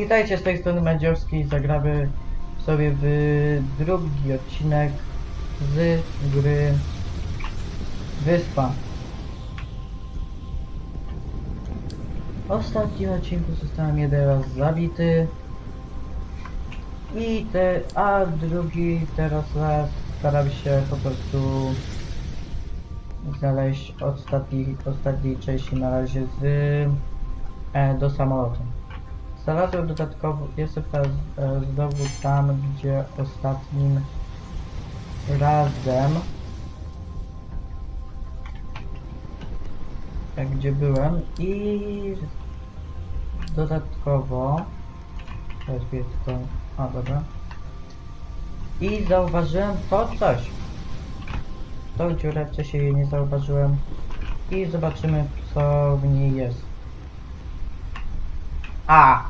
Witajcie z tej strony Madziowski. Zagramy sobie w drugi odcinek z gry Wyspa. W ostatnim odcinku zostałem jeden raz zabity. I te, a drugi teraz raz staram się po prostu znaleźć ostatni, ostatniej części na razie z e, do samolotu. Znalazłem dodatkowo, jestem teraz e, znowu tam, gdzie ostatnim razem, jak gdzie byłem i dodatkowo, teraz to, a dobra, i zauważyłem to coś. Tą dziurę wcześniej nie zauważyłem i zobaczymy co w niej jest. A!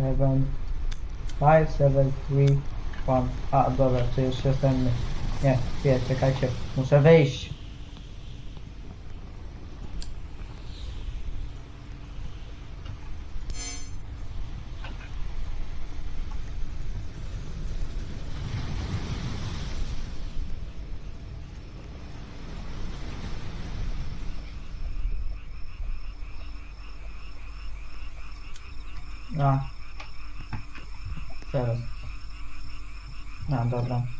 Seven, five, seven, three, one. A, dobra, to jeszcze jestem. Nie, nie, czekajcie, muszę wyjść. A. Teraz. A, dobra.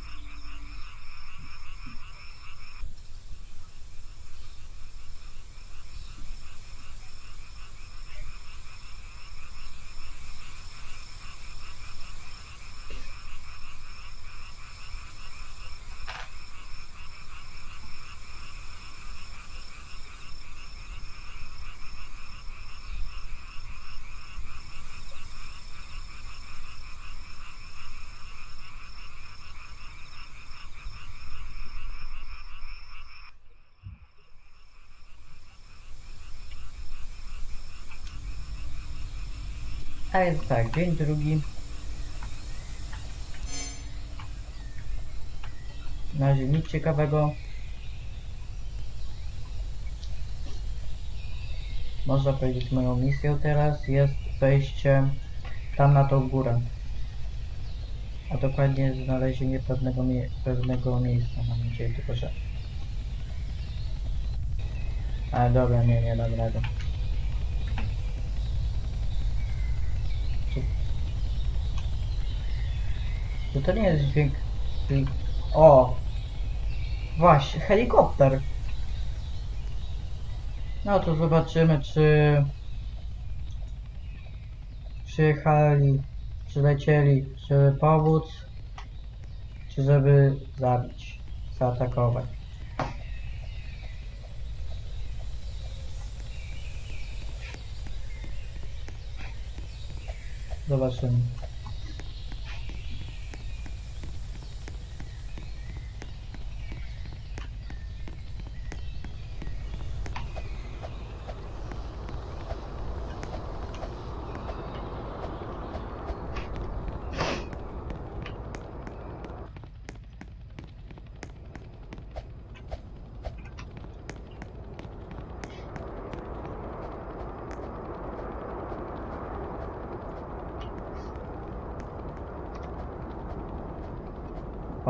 A więc tak, dzień drugi. Na razie nic ciekawego. Można powiedzieć moją misją teraz jest wejście tam na tą górę. A dokładnie znalezienie pewnego, mie pewnego miejsca mam nadzieję, tylko że... Ale dobra, nie, nie dam rady. To to nie jest dźwięk... dźwięk- O! Właśnie, helikopter! No to zobaczymy, czy... Przyjechali, przylecieli, żeby pomóc, czy żeby zabić, zaatakować. Zobaczymy.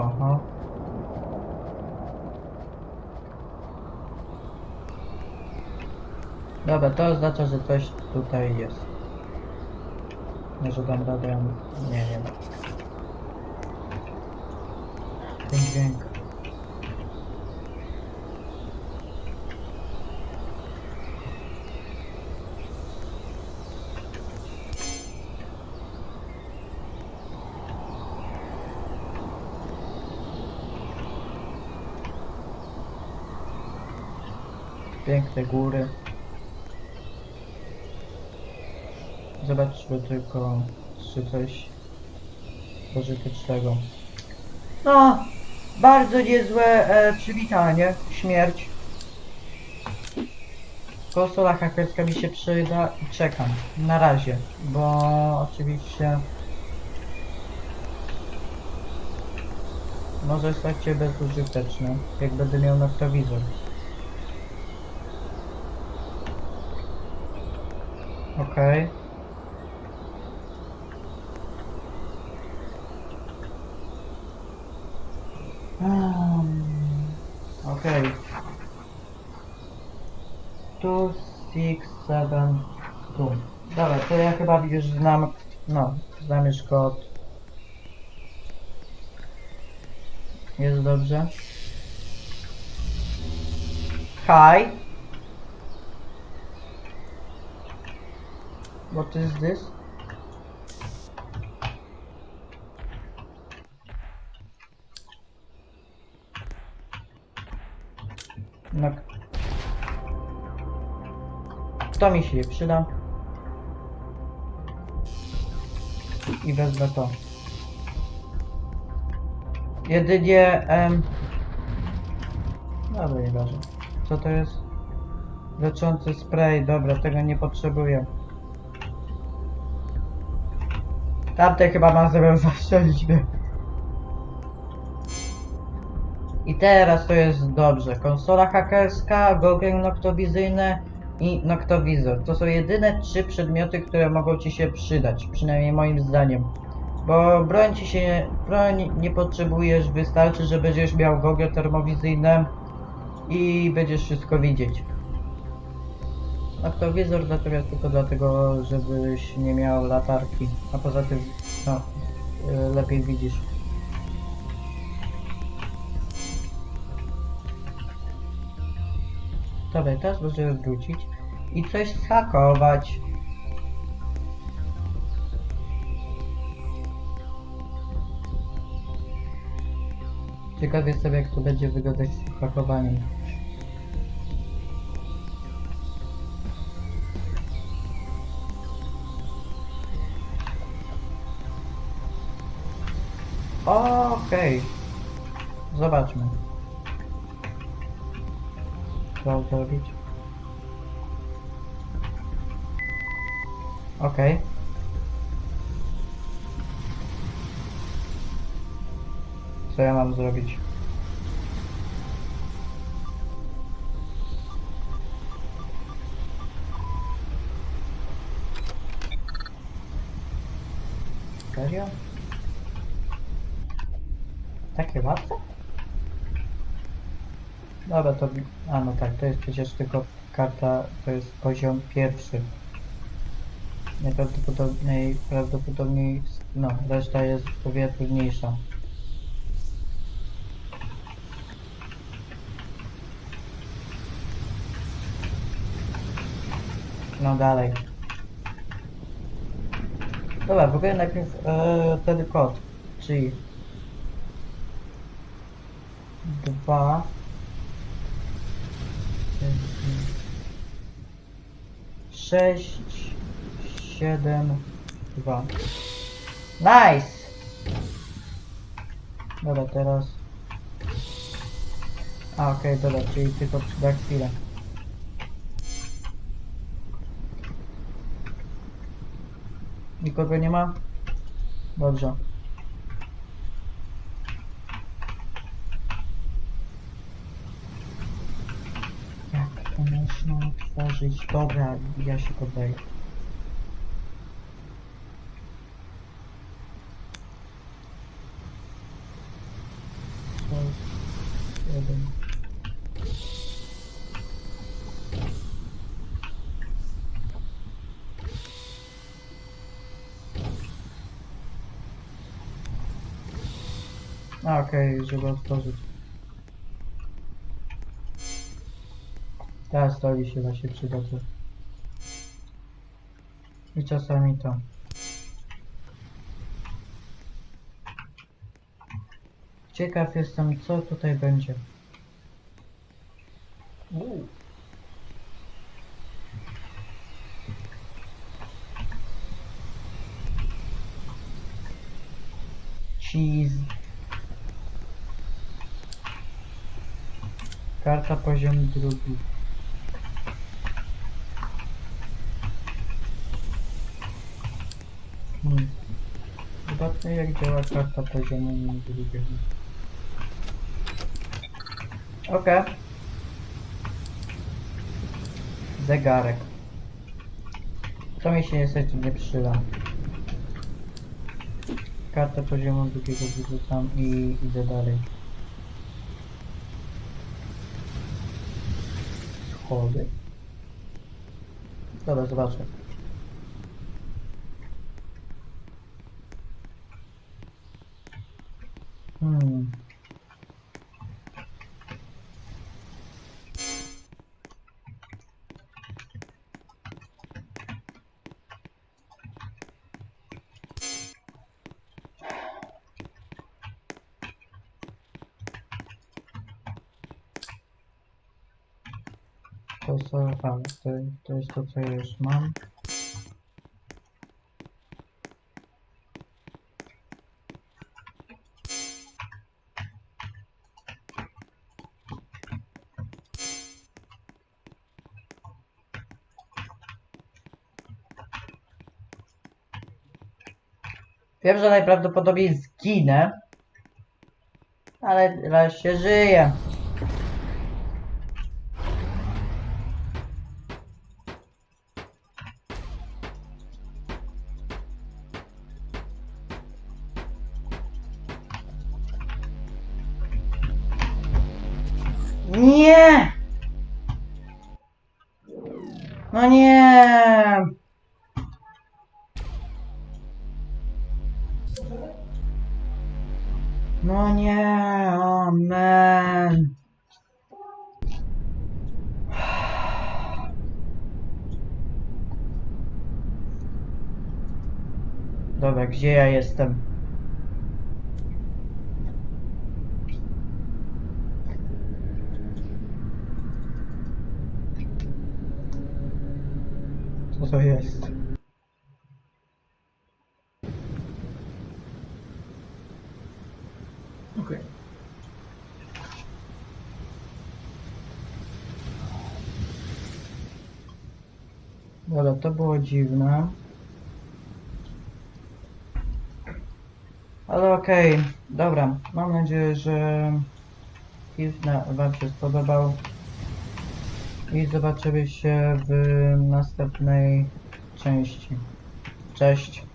Aha. Dobra, to oznacza, że coś tutaj jest. Może dam radę, ja nie wiem. Ten dźwięk. Piękne góry. Zobaczmy tylko, czy coś pożytecznego. No, bardzo niezłe e, przywitanie, śmierć. Konsola hakerska mi się przyda i czekam. Na razie, bo oczywiście może stać się bezużyteczny, jak będę miał noktowizor. Okej. Um, Okej. Two, six, seven. Dobra, to ja chyba już znam, no, znam już kod. Jest dobrze. Hi. What is this? No. To mi się przyda. I wezmę to. Jedynie... Em... Dobra, nieważne. Co to jest? Leczący spray, dobra, tego nie potrzebuję. Tamte chyba mam zamiar zastrzelić. I teraz to jest dobrze. Konsola hakerska, gogle noktowizyjne i noktowizor. To są jedyne trzy przedmioty, które mogą ci się przydać. Przynajmniej moim zdaniem. Bo broń ci się, broń nie potrzebujesz, wystarczy, że będziesz miał gogle termowizyjne i będziesz wszystko widzieć. Noktowizor natomiast tylko dlatego, żebyś nie miał latarki, a poza tym, no, y, lepiej widzisz. Dobra, teraz możemy wrócić i coś schakować. Ciekaw jestem jak to będzie wyglądać z hakowaniem. Okej. Zobaczmy. Co zrobić? Okej. Co ja mam zrobić? Serio? Takie łatwe? Dobra, to... A no tak, to jest przecież tylko karta, to jest poziom pierwszy. Najprawdopodobniej, prawdopodobniej, no, reszta jest o wiele trudniejsza. No dalej. Dobra, w ogóle najpierw e, kod, czyli dwa sześć siedem dwa Nice! Dobra, teraz A, okej, dobra, czyli tylko przyda chwilę Nikogo nie ma? Dobrze. Można otworzyć? Dobra, ja się poddaję. Jeden. Okej, żeby otworzyć. Teraz to mi się właśnie przyda to. I czasami to. Ciekaw jestem, co tutaj będzie. Uuu. Cheese. Karta poziom drugi. Zobaczmy jak działa karta poziomu drugiego. Okej. Zegarek. Co mi się niestety nie przyda. Kartę poziomu drugiego wyrzucam i idę dalej. Schody. Dobra, zobaczę. To co, a, to, to jest to co ja już mam. Wiem, że najprawdopodobniej zginę, ale raz się żyje. Nie! No nie! No nie, amen. Dobra, gdzie ja jestem? Co to jest? Okej. Dobra, to było dziwne. Ale okej, dobra. Mam nadzieję, że film Wam się spodobał. I zobaczymy się w następnej części. Cześć.